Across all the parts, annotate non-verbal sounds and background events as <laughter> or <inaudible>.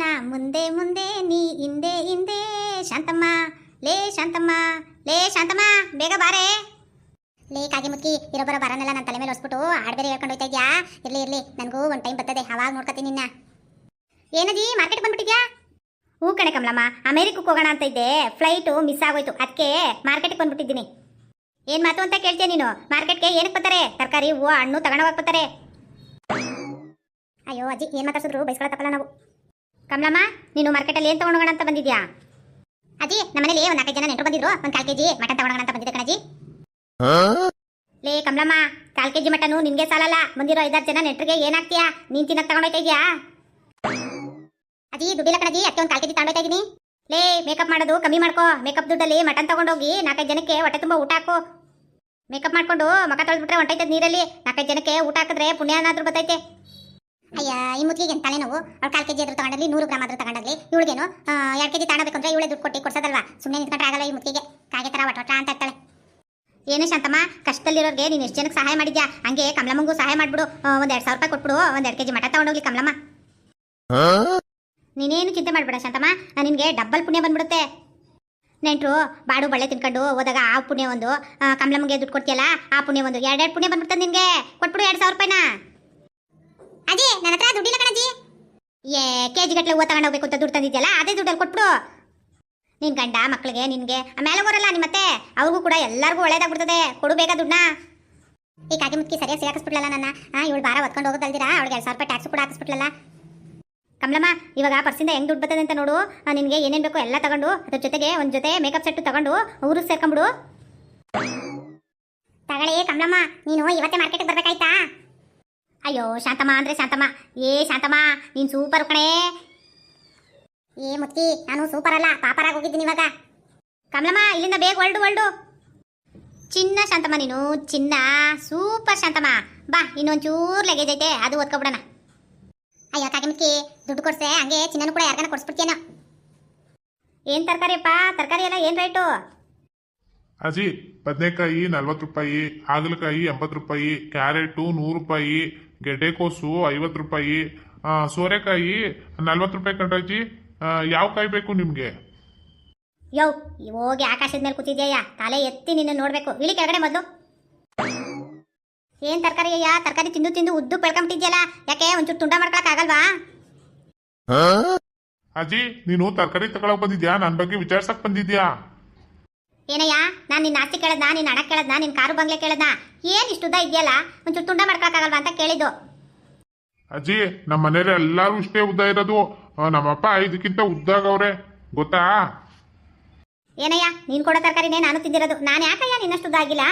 ನಾ ಮುಂದೆ ಮುಂದೆ, ನೀ ಹಿಂದೆ ಹಿಂದೆ. ಶಾಂತಮ್ಮ, ಲೇ ಶಾಂತಮ್ಮ ಲೇ ಶಾಂತಮ್ಮ, ಬೇಗ ಬಾರೆ. ಲೇ ಕಾಗೆ ಮುಕ್ಕಿ ಇರೊಬ್ಬರ ಬರನೆಲ್ಲ ನನ್ನ ತಲೆ ಮೇಲೆ ಹೊಸ್ಬಿಟ್ಟು ಆಡ್ಬೇರೆ ಹೇಳ್ಕೊಂಡು ಹೋಯ್ತಾ ಇದ್ಯಾ? ಇರ್ಲಿ ಇರ್ಲಿ, ನನಗೂ ಒಂದು ಟೈಮ್ ಬರ್ತದೆ, ಅವಾಗ ನೋಡ್ಕೊತೀನಿ ನಿನ್ನ. ಏನದಿ ಮಾರ್ಕೆಟ್ ಬಂದ್ಬಿಟ್ಟಿದ್ಯಾ? ಹೂ ಕಣೆ ಕಮಲಮ್ಮ, ಅಮೇರಿಕಕ್ಕೆ ಹೋಗೋಣ ಅಂತ ಇದ್ದೆ. ಫ್ಲೈಟು ಮಿಸ್ ಆಗೋಯ್ತು ಅದಕ್ಕೆ ಮಾರ್ಕೆಟ್ಗೆ ಬಂದ್ಬಿಟ್ಟಿದ್ದೀನಿ. ಏನ್ ಮಾತು ಅಂತ ಕೇಳ್ತೀಯ ನೀನು? ಮಾರ್ಕೆಟ್ಗೆ ಏನಕ್ಕೆ ಬರ್ತಾರೆ? ತರಕಾರಿ, ಹೂವು, ಹಣ್ಣು ತಗೊಂಡೋಗಕ್ಕೆ ಬರ್ತಾರೆ. ಅಯ್ಯೋ ಅಜ್ಜಿ, ಏನ್ ಮಾತಾಡ್ಸಿದ್ರು? ಬೈಸ್ಕೊಳತ್ತಪ್ಪಲ್ಲ ನಾವು. ಕಮಲಮ್ಮ, ನೀನು ಮಾರ್ಕೆಟಲ್ಲಿ ಏನು ತಗೊಂಡೋಗೋಣ ಅಂತ ಬಂದಿದ್ಯಾ? ಅಜ್ಜಿ ನಮ್ಮನೇಲಿ ಒಂದು ನಾಲ್ಕೈದು ಜನ ನೆಂಟರು ಬಂದಿದ್ರು, ಒಂದು ಕಾಲ್ ಕೆಜಿ ಮಟನ್ ತಗೊಂಡೋಗೋಣ ಅಂತ ಬಂದಿದ್ದೆ ಕಣಜಿ ಲೇ ಕಮಲಮ್ಮ, ಕಾಲ್ ಕೆಜಿ ಮಟನು ನಿನ್ಗೆ ಸಾಲಲ್ಲ. ಬಂದಿರೋ ಐದಾರು ಜನ ನೆಂಟರಿಗೆ ಏನಾಗ್ತೀಯಾ? ನೀನ್ ತಿನ್ನಕ್ ತಗೊಂಡೋಯ್ತಾ ಇದೀಯಾ ಅಜ್ಜಿ, ದುಡ್ಡಿಲ್ಲ ಕಣಜಿ ಅದಕ್ಕೆ ಒಂದು ಕಾಲ್ ಕೆಜಿ ತಗೊಂಡೋಯ್ತಾ ಇದೀನಿ. ಲೇ ಮೇಕಪ್ ಮಾಡೋದು ಕಮ್ಮಿ ಮಾಡ್ಕೋ. ಮೇಕಪ್ ದುಡ್ಡಲ್ಲಿ ಮಟನ್ ತಗೊಂಡೋಗಿ ನಾಲ್ಕೈದು ಜನಕ್ಕೆ ಹೊಟ್ಟೆ ತುಂಬ ಊಟ ಹಾಕು. ಮೇಕಪ್ ಮಾಡ್ಕೊಂಡು ಮಕ ತೊಳೆದ್ಬಿಟ್ರೆ ಹೊಂಟೈತೆ ನೀರಲ್ಲಿ ನಾಲ್ಕೈದು ಜನಕ್ಕೆ ಊಟ ಹಾಕಿದ್ರೆ ಪುಣ್ಯ ಏನಾದ್ರೂ ಬರ್ತೈತೆ ಅಯ್ಯ, ಈ ಮುತ್ತಿಗೆ ತಲೆನೋವು? ಅವ್ರು ಕಾಲು ಕೆಜಿ ಆದ್ರೂ ತಗೊಂಡಲ್ಲಿ ನೂರು ಗ್ರಾಮ್ ಆದ್ರೂ ತಗೊಂಡಲ್ಲಿ ಇವಳಿಗೇನು? ಎರಡು ಕೆಜಿ ತಗೊಂಡ್ಬೇಕಂದ್ರೆ ಇವಳೇ ದುಡ್ಡು ಕೊಟ್ಟು ಕೊಡ್ಸೋದಲ್ವಾ? ಸುಮ್ಮನೆ ನಿಂತ್ಕೊಂಡ್ರೆ ಆಗಲ್ಲ ಈ ಮುತ್ತಿಗೆ ಕಾಗೆ ತರ ಒಟ ಅಂತ ಇರ್ತಾಳೆ. ಏನು ಶಾಂತಮ್ಮ, ಕಷ್ಟದಲ್ಲಿರೋರಿಗೆ ನೀನು ಎಷ್ಟು ಜನಕ್ಕೆ ಸಹಾಯ ಮಾಡಿದ್ಯಾ? ಹಂಗೆ ಕಮಲಮ್ಮಗೂ ಸಹಾಯ ಮಾಡಿಬಿಡು. ಒಂದು ಎರಡು ಸಾವಿರ ರೂಪಾಯಿ ಕೊಟ್ಬಿಡು. ಒಂದು ಎರಡು ಕೆಜಿ ಮಠ ತಗೊಂಡೋಗ್ಲಿ ಕಮಲಮ್ಮ. ನೀನೇನು ಚಿಂತೆ ಮಾಡ್ಬೇಡ ಶಾಂತಮ್ಮ. ನಿನಗೆ ಡಬ್ಬಲ್ ಪುಣ್ಯ ಬಂದ್ಬಿಡುತ್ತೆ. ನೆಂಟರು, ಬಾಡು ಬಳ್ಳೆ ತಿನ್ಕೊಂಡು ಹೋದಾಗ ಆ ಪುಣ್ಯ ಒಂದು. ಕಮಲಮ್ಮಗೆ ದುಡ್ಡು ಕೊಡ್ತೀಯಲ್ಲ, ಆ ಪುಣ್ಯ ಒಂದು. ಎರಡೆರಡು ಪುಣ್ಯ ಬಂದ್ಬಿಡ್ತದೆ ನಿನಗೆ. ಕೊಟ್ಬಿಡು ಎರಡು ಸಾವಿರ ರೂಪಾಯಿನ. ಅಜಿ ನನ್ನ ಹತ್ರ ದುಡ್ಡಿಲ್ಲ ಕಣಜಿ ಏ ಕೆ ಜಿ ಗಟ್ಟಲೆ ಹೂವು ತಗೊಂಡು ಹೋಗ್ಬೇಕು ಅಂತ ದುಡ್ಡು ತಂದಿದ್ಯಲ್ಲ, ಅದೇ ದುಡ್ಡಲ್ಲಿ ಕೊಟ್ಬಿಡು. ನಿನ್ ಗಂಡ ಮಕ್ಕಳಿಗೆ ನಿನ್ಗೆ ಆಮೇಲೆ ಬರಲ್ಲ ನಿಮ್ಮ ಮತ್ತೆ ಅವ್ರಿಗೂ ಕೂಡ ಎಲ್ಲರಿಗೂ ಒಳ್ಳೇದಾಗ್ಬಿಡ್ತದೆ. ಕೊಡು ಬೇಗ ದುಡ್ಡನ್ನ. ಈ ಕಾಗೆ ಮುಕ್ಕಿ ಸರಿಯಾಗಿ ಸಿಗಾಕಿಸ್ಬಿಟ್ಲಲ್ಲ ನನ್ನ. ಆ ಇವಳು ಭಾರ ಹೊತ್ಕೊಂಡು ಹೋಗೋದಲ್ದಿರಾ ಅವಳಿಗೆ ಎರಡು ಸಾವಿರ ರೂಪಾಯಿ ಟ್ಯಾಕ್ಸ್ ಕೂಡ ಹಾಕಿಸ್ಬಿಟ್ಲಲ್ಲ. ಕಮಲಮ್ಮ, ಇವಾಗ ಪರ್ಸಿಂದ ಹೆಂಗ್ ದುಡ್ಡು ಬರ್ತದೆ ಅಂತ ನೋಡು. ನಿನಗೆ ಏನೇನ್ ಬೇಕೋ ಎಲ್ಲ ತಗೊಂಡು, ಅದ್ರ ಜೊತೆಗೆ ಒಂದು ಜೊತೆ ಮೇಕಪ್ ಸೆಟ್ ತಗೊಂಡು ಊರು ಸೇರ್ಕೊಂಬಿಡು ತಗೊಳ್ಳಿ ಕಮಲಮ್ಮ, ನೀನು ಇವತ್ತೇ ಮಾರ್ಕೆಟಿಗೆ ಬರ್ಬೇಕಾಯ್ತಾ? ಅಯ್ಯೋ, ಶಾಂತಮ್ಮ ಅಂದ್ರೆ ಶಾಂತಮ್ಮ. ಏ, ಶಾಂತಮ್ಮ, ನೀನ್ ಸೂಪರ್ ಕಣೇ. ಏ, ಮುತ್ತಿ, ನಾನು ಸೂಪರ್ ಅಲ್ಲ, ಪಾಪರಾಗಿ ಹೋಗಿದ್ದೀನಿ ಇವಾಗ. ಕಮಲಮ್ಮ, ಇಲ್ಲಿಂದ ಬೇಗ ಒಳ್ಡು ಒಳ್ಡು ಚಿನ್ನ ಶಾಂತಮ್ಮ ನೀನು, ಚಿನ್ನ. ಸೂಪರ್ ಶಾಂತಮ್ಮ. ಬಾ, ಇನ್ನೊಂಚೂರು ಲಗೇಜ್ ಐತೆ, ಅದು ಓದ್ಕೊಬಿಡೋಣ ಅಯ್ಯೋ ಕಾಗೆ ಮುಕ್ಕಿ ದುಡ್ಡು ಕೊಡ್ಸೆ, ಹಂಗೆ ಚಿನ್ನನು ಕೂಡ ಯಾರ್ಗಾನ ಕೊಡ್ಸ್ಬಿಡ್ತೀನ ಏನ್ ತರಕಾರಿಯಪ್ಪ? ತರಕಾರಿ ಎಲ್ಲ ಏನ್ ರೈಟು ಅಜಿ ಬದನೆಕಾಯಿ ನಲ್ವತ್ತು ರೂಪಾಯಿ, ಹಾಗಲಕಾಯಿ ಎಂಬತ್ತು ರೂಪಾಯಿ, ಕ್ಯಾರೆಟು ನೂರು ರೂಪಾಯಿ. ಗೆಡ್ಡೆಕೋಸು ಐವತ್ತು ರೂಪಾಯಿ ಸೋರೆಕಾಯಿ ನಲ್ವತ್ತು ರೂಪಾಯಿ ಕಣ್ರಾಜಿ ಯಾವ ಕಾಯಿ ಬೇಕು ನಿಮಗೆ? ಯೋ ಹೋಗಿ ಆಕಾಶದ ಮೇಲೆ ಕೂತಿದ್ಯಾ ತಲೆ ಎತ್ತಿ ನಿನ್ನ ನೋಡ್ಬೇಕು. ಇಳಿ ಕೆಳಗಡೆ ಮೊದಲು. ಏನ್ ತರಕಾರಿ ಅಯ್ಯ? ತರಕಾರಿ ತಿಂದು ತಿಂದು ಉದ್ದು ಬೆಳ್ಕೊಂಬಿಟ್ಟಿದ್ಯಲ್ಲ ಯಾಕೆ ಒಂಚೂರು ತುಂಡ ಮಾಡ್ಕೊಳಕ್ ಆಗಲ್ವಾ? ಅಜಿ ನೀನು ತರಕಾರಿ ತಗೊಳಕ್ ಬಂದಿದ್ಯಾ? ನನ್ನ ಬಗ್ಗೆ ವಿಚಾರ್ಸಕ್ ಬಂದಿದ್ಯಾ? ಏನಯ್ಯ ನಾನು ನಿನ್ನ ಆಸ್ತಿ ಕೇಳದ್ನಾ ನಿನ್ನ ಹಣ ಕೇಳದ್ನಾ ನಿನ್ನ ಕಾರು ಬಂಗ್ಲೆ ಕೇಳದ್ನಾ? ಏನ್ ಇಷ್ಟು ಉದ್ದ ಇದೆಯಲ್ಲ? ಒಂಚೂರು ತುಂಡ ಮಾಡ್ಕೊಳಕ್ಕಾಗಲ್ವಾ ಅಂತ ಕೇಳಿದ್ದು. ಅಜ್ಜಿ ನಮ್ಮ ಮನೇಲಿ ಎಲ್ಲಾರು ಇಷ್ಟೇ ಉದ್ದ ಇರೋದು. ನಮ್ಮಪ್ಪ ಇದಕ್ಕಿಂತ ಉದ್ದಾಗವ್ರೆ. ಗೊತ್ತಾ? ಏನಯ್ಯ ನೀನ್ ಕೊಡೋ ತರಕಾರಿನೇ ನಾನು ತಿಂದಿರೋದು. ನಾನು ಯಾಕಯ್ಯ ನಿನ್ನಷ್ಟು ಉದ್ದ ಆಗಿಲ್ಲ?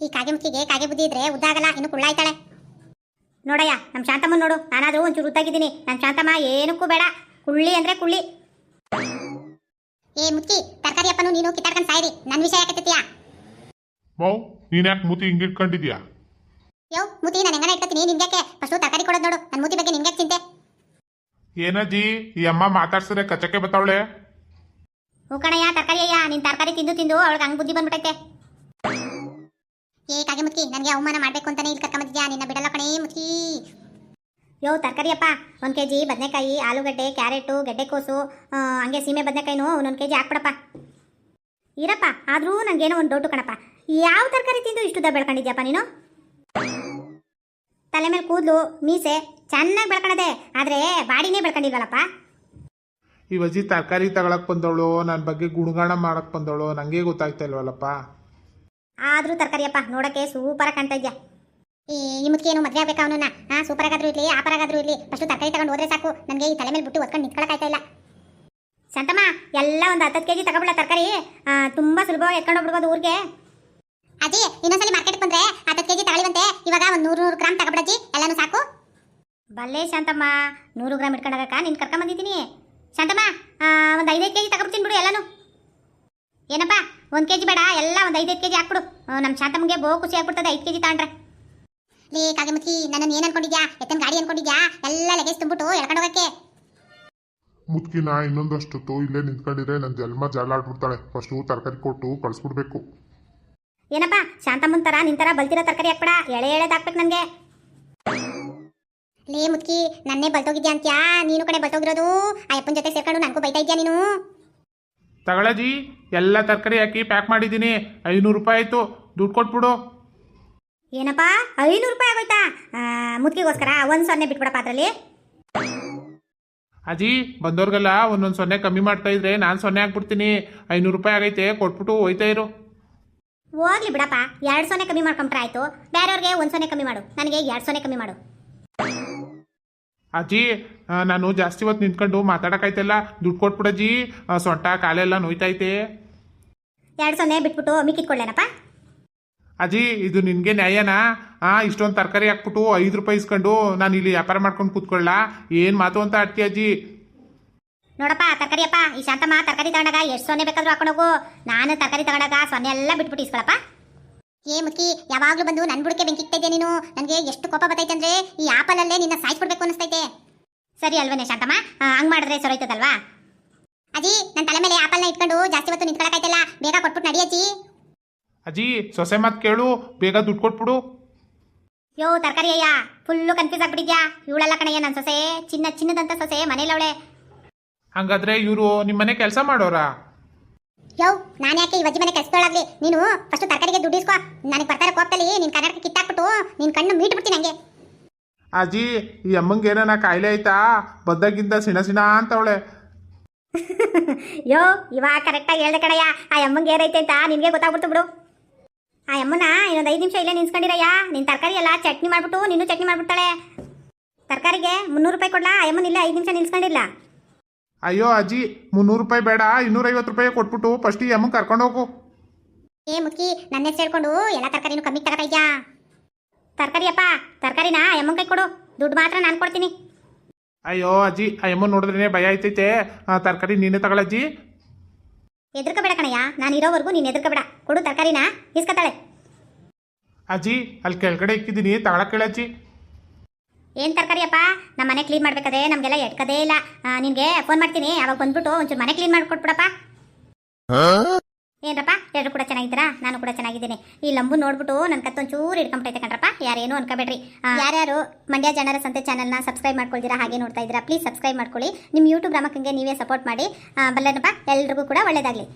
ಈ ಕಾಗೆ ಮುಕ್ಕಿಗೆ ಕಾಗೆ ಬುದ್ಧಿ ಇದ್ರೆ ಉದ್ದ ಆಗಲ್ಲ ಇನ್ನು ಕುಳ್ಳಾಯ್ತಾಳೆ ನೋಡಯ್ಯ ನಮ್ಮ ಶಾಂತಮ್ಮ ನೋಡು. ನಾನಾದ್ರೂ ಒಂಚೂರು ಉದ್ದಾಗಿದ್ದೀನಿ. ನನ್ನ ಶಾಂತಮ್ಮ ಏನಕ್ಕೂ ಬೇಡ. ಕುಳ್ಳಿ ಅಂದ್ರೆ ಕುಳ್ಳಿ. ಏ ಮುತ್ತಿ ತರಕಾರಿ ಅಪ್ಪನು ನೀನು ಕಿತ್ತಾಡ್ಕೊಂಡು ಸಾಯ್ರಿ. ನನ್ ವಿಷಯ ಯಾಕತ್ತೀಯಾ ಮೌ ನೀನ್ ಯಾಕೆ ಮೂತಿ ಹಿಂಗಿಟ್ಕೊಂಡಿದ್ಯಾ ಯೋ ಮುತಿ ನಾನು ಹೆಂಗನ ಇಟ್ಕೊತೀನಿ? ನಿನ್ಗೆ ಫಸ್ಟು ತರಕಾರಿ ಕೊಡೋದು ನೋಡು. ನನ್ನ ಮುತಿ ಬಗ್ಗೆ ನಿಮ್ಗೆ ಚಿಂತೆ? ಏನಜ್ಜಿ ಈ ಅಮ್ಮ ಮಾತಾಡ್ಸಿದ್ರೆ ಕಚಕ್ಕೆ ಬತ್ತಾವಳೆ? ಹೂ ಕಣಯ್ಯ ತರಕಾರಿ ಅಯ್ಯ ನಿನ್ ತರಕಾರಿ ತಿಂದು ತಿಂದು ಅವಳಿಗೆ ಹಂಗ್ ಬುದ್ಧಿ ಬಂದ್ಬಿಟ್ಟೈತೆ ಏ ಕಾಗೆ ಮುತ್ತಿ ನನಗೆ ಅವಮಾನ ಮಾಡ್ಬೇಕು ಅಂತಾನೆ ಇಲ್ಲಿ ಕರ್ಕೊಂಬಂದಿದ್ಯಾ ನಿನ್ನ ಬಿಡಲ್ಲ ಕಣೇ ಮುತ್ತಿ. ಯೋ ತರಕಾರಿಯಪ್ಪ ಒಂದು ಕೆ ಜಿ ಬದನೆಕಾಯಿ ಆಲೂಗಡ್ಡೆ ಕ್ಯಾರೆಟು ಗೆಡ್ಡೆಕೋಸು ಹಂಗೆ ಸೀಮೆ ಬದನೆಕಾಯಿನೂ ಒಂದೊಂದು ಕೆ ಜಿ ಹಾಕ್ಬಿಡಪ್ಪ. ಇರಪ್ಪ ಆದರೂ ನನಗೇನೋ ಒಂದು ಡೌಟು ಕಣಪ್ಪ. ಯಾವ ತರಕಾರಿ ತಿಂದು ಇಷ್ಟು ಉದ್ದ ಬೆಳ್ಕೊಂಡಿದ್ಯಪ್ಪ ನೀನು? ತಲೆ ಮೇಲೆ ಕೂದಲು ಮೀಸೆ ಚೆನ್ನಾಗಿ ಬೆಳ್ಕೊಳದೆ ಆದರೆ ಬಾಡಿನೇ ಬೆಳ್ಕೊಂಡಿಲ್ವಲ್ಲಪ್ಪ. ಈ ವಜಿ ತರಕಾರಿ ತಗೊಳಕ್ ಬಂದವಳು ನನ್ನ ಬಗ್ಗೆ ಗುಣಗಾಣ ಮಾಡಕ್ ಬಂದವಳು ನಂಗೆ ಗೊತ್ತಾಗ್ತಾ ಇಲ್ವಲ್ಲಪ್ಪ? ಆದರೂ ತರಕಾರಿಯಪ್ಪ ನೋಡಕ್ಕೆ ಸೂಪರ್ ಕಾಣ್ತಾ ಇದ್ಯಾ. ಈ ಏನು ಮದ್ವೆ ಆಗ್ಬೇಕಾ ಅವನನ್ನ? ಹಾ ಸೂಪರ್ ಆಗಾದ್ರೂ ಇರ್ಲಿ ಆಪರ್ ಆಗಾದ್ರೂ ಇರ್ಲಿ. ಫಸ್ಟ್ ತರಕಾರಿ ತಗೊಂಡು ಹೋದ್ರೆ ಸಾಕು. ನನಗೆ ಈ ತಲೆ ಮೇಲೆ ಬಿಟ್ಟು ಒತ್ಕೊಂಡು ನಿಂತ್ಕೊಳಕಾಯ್ತಾ ಇಲ್ಲ. ಸಂತಮ್ಮ ಎಲ್ಲ ಒಂದು ಹತ್ತತ್ತು ಕೆಜಿ ತಗೊಬಿಡ ತರಕಾರಿ ತುಂಬಾ ಸುಲಭವಾಗಿ ಎತ್ಕೊಂಡು ಹೋಗ್ಬಿಡ್ಬೋದು ಊರಿಗೆ. ಅಜ್ಜಿ, ಇನ್ನೊಂದ್ಸಲಿ ಮಾರ್ಕೆಟ್ ಬಂದ್ರೆ ಹತ್ತತ್ತು ಕೆಜಿ ತಗೊಳ್ಳಿವಂತೆ. ಇವಾಗ ಒಂದು ನೂರು ನೂರು ಗ್ರಾಮ್ ತಗೊಬಿಡಜ್ಜಿ ಎಲ್ಲನೂ ಸಾಕು. ಬಲ್ಲೆ ಶಾಂತಮ್ಮ, ನೂರು ಗ್ರಾಮ್ ಇಟ್ಕೊಂಡಾಗ ನಿನ್ ಕರ್ಕೊಂಡ್ ಬಂದಿದ್ದೀನಿ. ಶಾಂತಮ್ಮ ಒಂದು ಐದೈದು ಕೆಜಿ ತಗೊಬಿಡ್ತೀನಿ ಬಿಡು ಎಲ್ಲನೂ. ಏನಪ್ಪ, ಒಂದು ಕೆಜಿ ಬೇಡ, ಎಲ್ಲ ಒಂದು ಐದೈದು ಕೆಜಿ ಹಾಕ್ಬಿಡು. ನಮ್ಮ ಶಾಂತಮ್ಮಗೆ ಬಹು ಖುಷಿ ಆಗ್ಬಿಡ್ತದೆ, ಐದು ಕೆಜಿ ತಗೊಂಡ್ರೆ. ಲೇ ಕಾಗೆಮುಖಿ ನನ್ನನ್ನು ಏನು ಅನ್ಕೊಂಡಿದ್ಯಾ? ಎತ್ತನ ಗಾಡಿ ಅನ್ಕೊಂಡಿದ್ಯಾ? ಎಲ್ಲ ಲಗೇಜ್ ತುಂಬಿಟ್ಟು ಎಳ್ಕೊಂಡು ಹೋಗಕ್ಕೆ. ಮುತ್ಕಿನ ಇನ್ನೊಂದಷ್ಟೊತ್ತು ಇಲ್ಲೇ ನಿಂತ್ಕೊಂಡಿದ್ರೆ ನನ್ನ ಜನ್ಮ ಜಾಲಾಡ್ಬಿಡ್ತಾಳೆ. ಫಸ್ಟು ತರಕಾರಿ ಕೊಟ್ಟು ಕಳಿಸ್ಬಿಡ್ಬೇಕು. ಏನಪ್ಪ ಶಾಂತಮ್ಮನ ಥರ ನಿನ್ ಥರ ಬಲ್ತಿರೋ ತರಕಾರಿ ಹಾಕ್ಬೇಡ. ಎಳೆ ಎಳೆದು ಹಾಕ್ಬೇಕು ನನಗೆ. ಲೇ ಮುತ್ಕಿ ನನ್ನೇ ಬಲ್ತೋಗಿದ್ಯಾ ಅಂತ್ಯಾ? ನೀನು ಕಡೆ ಬಲ್ತೋಗಿರೋದು. ಆ ಅಪ್ಪನ ಜೊತೆ ಸೇರ್ಕೊಂಡು ನನಗೂ ಬೈತಾ ಇದ್ಯಾ ನೀನು? ತಗೊಳ್ಳಜಿ ಎಲ್ಲ ತರಕಾರಿ ಹಾಕಿ ಪ್ಯಾಕ್ ಮಾಡಿದ್ದೀನಿ. ಐನೂರು ರೂಪಾಯಿ ಆಯಿತು. ದುಡ್ಡು ಕೊಟ್ಬಿಡು. ಏನಪ್ಪ? ಐನೂರು ರೂಪಾಯಿ ಆಗೋಯ್ತಾ? ಮುದ್ಕೆಗೋಸ್ಕರ ಒಂದು ಸೊನ್ನೆ ಬಿಟ್ಬಿಡಪ್ಪ ಅದರಲ್ಲಿ. ಅಜ್ಜಿ ಬಂದವ್ರಿಗೆಲ್ಲ ಒಂದೊಂದು ಸೊನ್ನೆ ಕಮ್ಮಿ ಮಾಡ್ತಾ ಇದ್ರೆ ನಾನು ಸೊನ್ನೆ ಹಾಕ್ಬಿಡ್ತೀನಿ ಐನೂರು ರೂಪಾಯಿ ಆಗೈತೆ ಕೊಟ್ಬಿಟ್ಟು ಹೋಯ್ತಾ ಇರು. ಹೋಗ್ಲಿ ಬಿಡಪ್ಪ ಎರಡು ಸೊನ್ನೆ ಕಮ್ಮಿ ಮಾಡ್ಕೊಂಡ್ರೆ ಆಯ್ತು. ಬೇರೆಯವ್ರಿಗೆ ಒಂದು ಸೊನ್ನೆ ಕಮ್ಮಿ ಮಾಡು. ನನಗೆ ಎರಡು ಸೊನ್ನೆ ಕಮ್ಮಿ ಮಾಡು. ಅಜ್ಜಿ ನಾನು ಜಾಸ್ತಿ ಹೊತ್ತು ನಿಂತ್ಕೊಂಡು ಮಾತಾಡೋಕ್ಕಾಯ್ತಲ್ಲ? ದುಡ್ಡು ಕೊಟ್ಬಿಡಜ್ಜಿ ಸೊಂಟ ಕಾಲೆಲ್ಲ ನೋಯ್ತೈತೆ ಎರಡು ಸೊನ್ನೆ ಬಿಟ್ಬಿಟ್ಟು ಮಿಕ್ಕಿಟ್ಕೊಳ್ಳೇನಪ್ಪ ಅಜ್ಜಿ ಇದು ನಿನಗೆ ನ್ಯಾಯನಾ? ಆ, ಇಷ್ಟೊಂದು ತರಕಾರಿ ಹಾಕ್ಬಿಟ್ಟು ಐದು ರೂಪಾಯಿ ಇಸ್ಕೊಂಡು ನಾನು ಇಲ್ಲಿ ವ್ಯಾಪಾರ ಮಾಡ್ಕೊಂಡು ಕೂತ್ಕೊಳ್ಳ. ಏನು ಮಾತು ಅಂತ ಆಡ್ತಿ ಅಜ್ಜಿ ನೋಡಪ್ಪ ತರಕಾರಿಯಪ್ಪ ಈ ಶಾಂತಮ್ಮ ತರಕಾರಿ ತಗೊಂಡಾಗ ಎಷ್ಟು ಸೊನ್ನೆ ಬೇಕಾದ್ರೂ ಹಾಕೊಂಡೋಗು ನಾನು ತರಕಾರಿ ತಗೊಂಡಾಗ ಸೊನ್ನೆ ಎಲ್ಲ ಬಿಟ್ಬಿಟ್ಟು ಇಸ್ಕೊಳಪ್ಪ. ಏ ಮುಕ್ಕಿ ಯಾವಾಗಲೂ ಬಂದು ನನ್ನ ಬುಡಕ್ಕೆ ಬೆಂಕಿ ಇಕ್ತಾ ನೀನು? ನನಗೆ ಎಷ್ಟು ಕೋಪ ಬರ್ತೈತೆ ಅಂದ್ರೆ ಈ ಆಪಲಲ್ಲೇ ನಿನ್ನ ಸಾಯಿಸ್ಬಿಡ್ಬೇಕು ಅನಿಸ್ತೈತೆ ಸರಿ ಅಲ್ವನೇ ಶಾಂತಮ್ಮ? ಹಂಗೆ ಮಾಡಿದ್ರೆ ಸೊರೈತದಲ್ವಾ? ಅಜ್ಜಿ ನನ್ನ ತಲೆ ಮೇಲೆ ಆಪಲ್ನ ಇಟ್ಕೊಂಡು ಜಾಸ್ತಿ ಹೊತ್ತು ನಿಂತ್ಕೊಳಕಾಯ್ತಲ್ಲ ಬೇಗ ಕೊಟ್ಬಿಟ್ಟು ನಡಿ ಅಜ್ಜಿ ಸೊಸೆ ಮಾತು ಕೇಳು ಬೇಗ ದುಡ್ಡು ಕೊಟ್ಬಿಡು. ಯೋ ತರಕಾರಿ ಅಯ್ಯ ಫುಲ್ಲು ಕನ್ಫ್ಯೂಸ್ ಆಗ್ಬಿಟ್ಟಿದ್ಯಾ? ಇವಳೆಲ್ಲ ಕಣಯ್ಯ ನನ್ನ ಸೊಸೆ. ಚಿನ್ನ ಚಿನ್ನದಂತ ಸೊಸೆ ಮನೇಲವಳೆ ಹಂಗಾದ್ರೆ ಇವರು ನಿಮ್ಮನೆ ಕೆಲಸ ಮಾಡೋರಾ? ಯೋ ನಾನು ಯಾಕೆ ಈ ವಜ್ಜಿ ಮನೆ ಕೆಲಸದೊಳಾಗ್ಲಿ? ನೀನು ಫಸ್ಟ್ ತರಕಾರಿಗೆ ದುಡ್ಡು ಇಸ್ಕೋ. ನನಗೆ ಬರ್ತಾರೆ ಕೋಪದಲ್ಲಿ ನೀನು ಕನ್ನಡಕ ಕಿತ್ತಾಕ್ಬಿಟ್ಟು ನಿನ್ನ ಕಣ್ಣು ಮೀಟ್ ಬಿಡ್ತೀನಿ ಹಂಗೆ. ಅಜ್ಜಿ ಈ ಅಮ್ಮಂಗೆ ಏನಾನ ಕಾಯಿಲೆ ಆಯ್ತಾ? ಬದ್ದಾಗಿಂದ ಸಿಣ ಸಿಣ ಅಂತವಳೆ <laughs> ಯೋ ಇವಾಗ ಕರೆಕ್ಟಾಗಿ ಹೇಳ್ದೆ ಕಣಯ್ಯ ಆ ಅಮ್ಮಂಗೆ ಏನೈತೆ ಅಂತ ನಿನಗೆ ಗೊತ್ತಾಗ್ಬಿಡ್ತು ಬಿಡು. ಆ ಅಮ್ಮನ ಇನ್ನೊಂದು ಐದು ನಿಮಿಷ ಇಲ್ಲೇ ನಿನ್ಸ್ಕೊಂಡಿರಯ್ಯ ನಿನ್ನ ತರಕಾರಿ ಎಲ್ಲ ಚಟ್ನಿ ಮಾಡ್ಬಿಟ್ಟು ನೀನು ಚಟ್ನಿ ಮಾಡ್ಬಿಡ್ತಾಳೆ. ತರಕಾರಿಗೆ ಮುನ್ನೂರು ರೂಪಾಯಿ ಕೊಡ್ಲಾ? ಆ ಅಮ್ಮನ ಇಲ್ಲೇ ಐದು ನಿಮಿಷ ನಿಲ್ಸ್ಕೊಂಡಿಲ್ಲ ಅಯ್ಯೋ ಅಜ್ಜಿ ಮುನ್ನೂರು ರೂಪಾಯಿ ಬೇಡ ಇನ್ನೂರೈವತ್ತು ರೂಪಾಯಿ ಕೊಟ್ಬಿಟ್ಟು ಫಸ್ಟ್ ಈ ಕರ್ಕೊಂಡು ಹೋಗು. ಏ ಮುಕ್ಕಿ ನನ್ನ ಹೆಸರು ಹೇಳ್ಕೊಂಡು ಎಲ್ಲ ತರಕಾರಿನೂ ಕಮ್ಮಿ ತಗೋತಾ ಇದ್ಯಾ? ತರಕಾರಿಯಪ್ಪ ತರಕಾರಿನ ಅಮ್ಮನ ಕೈ ಕೊಡು. ದುಡ್ಡು ಮಾತ್ರ ನಾನು ಕೊಡ್ತೀನಿ. ಅಯ್ಯೋ ಅಜ್ಜಿ ಅಯ್ಯಮ್ಮ ನೋಡಿದ್ರೆ ಭಯ ಆಯ್ತೈತೆ. ತರಕಾರಿ ನೀನೇ ತಗೊಳಜ್ಜಿ ಎದುರ್ಕೋಬೇಡ ಕಣಯ್ಯ. ನಾನು ಇರೋವರೆಗೂ ನೀನು ಎದುರ್ಕೋಬೇಡ. ಕೊಡು ತರಕಾರಿನ ಇಸ್ಕೊತಾಳೆ ಅಜ್ಜಿ ಅಲ್ಲಿ ಕೆಳಗಡೆ ಇಕ್ಕಿದ್ದೀನಿ. ತಗೊಳಕ್ ಅಜ್ಜಿ. ಏನು ತರಕಾರಿಯಪ್ಪ? ನಮ್ಮ ಮನೆ ಕ್ಲೀನ್ ಮಾಡ್ಬೇಕಾದ್ರೆ ನಮಗೆಲ್ಲ ಎಟ್ಕದೇ ಇಲ್ಲ. ನಿನಗೆ ಫೋನ್ ಮಾಡ್ತೀನಿ. ಅವಾಗ ಬಂದ್ಬಿಟ್ಟು ಒಂಚೂರು ಮನೆ ಕ್ಲೀನ್ ಮಾಡ್ಕೊಟ್ಬಿಡಪ್ಪ. ಏನ್ರಪ್ಪ? ಎಲ್ಲರೂ ಕೂಡ ಚೆನ್ನಾಗಿದ್ದೀರಾ? ನಾನು ಕೂಡ ಚೆನ್ನಾಗಿದ್ದೀನಿ. ಈ ಲಂಬು ನೋಡ್ಬಿಟ್ಟು ನನ್ನ ಕತ್ತೊಂಚೂರು ಹಿಡ್ಕೊಂಬಿಟ್ಟೈತೆ ಕಣ್ರಪ್ಪ. ಯಾರೇನು ಅನ್ಕೋಬೇಡ್ರಿ. ಯಾರ್ಯಾರು ಮಂಡ್ಯ ಜನರ ಸಂತೆ ಚಾನಲ್ನ ಸಬ್ಸ್ಕ್ರೈಬ್ ಮಾಡ್ಕೊಳ್ತೀರಾ, ಹಾಗೆ ನೋಡ್ತಾ ಇದ್ದೀರಾ ಪ್ಲೀಸ್ ಸಬ್ಸ್ಕ್ರೈಬ್ ಮಾಡ್ಕೊಳ್ಳಿ. ನಿಮ್ಮ ಯೂಟ್ಯೂಬ್ ರಾಮಕ್ಕಂಗೆ ನೀವೇ ಸಪೋರ್ಟ್ ಮಾಡಿ. ಬಲ್ಲೇನಪ್ಪ? ಎಲ್ರಿಗೂ ಕೂಡ ಒಳ್ಳೇದಾಗಲಿ.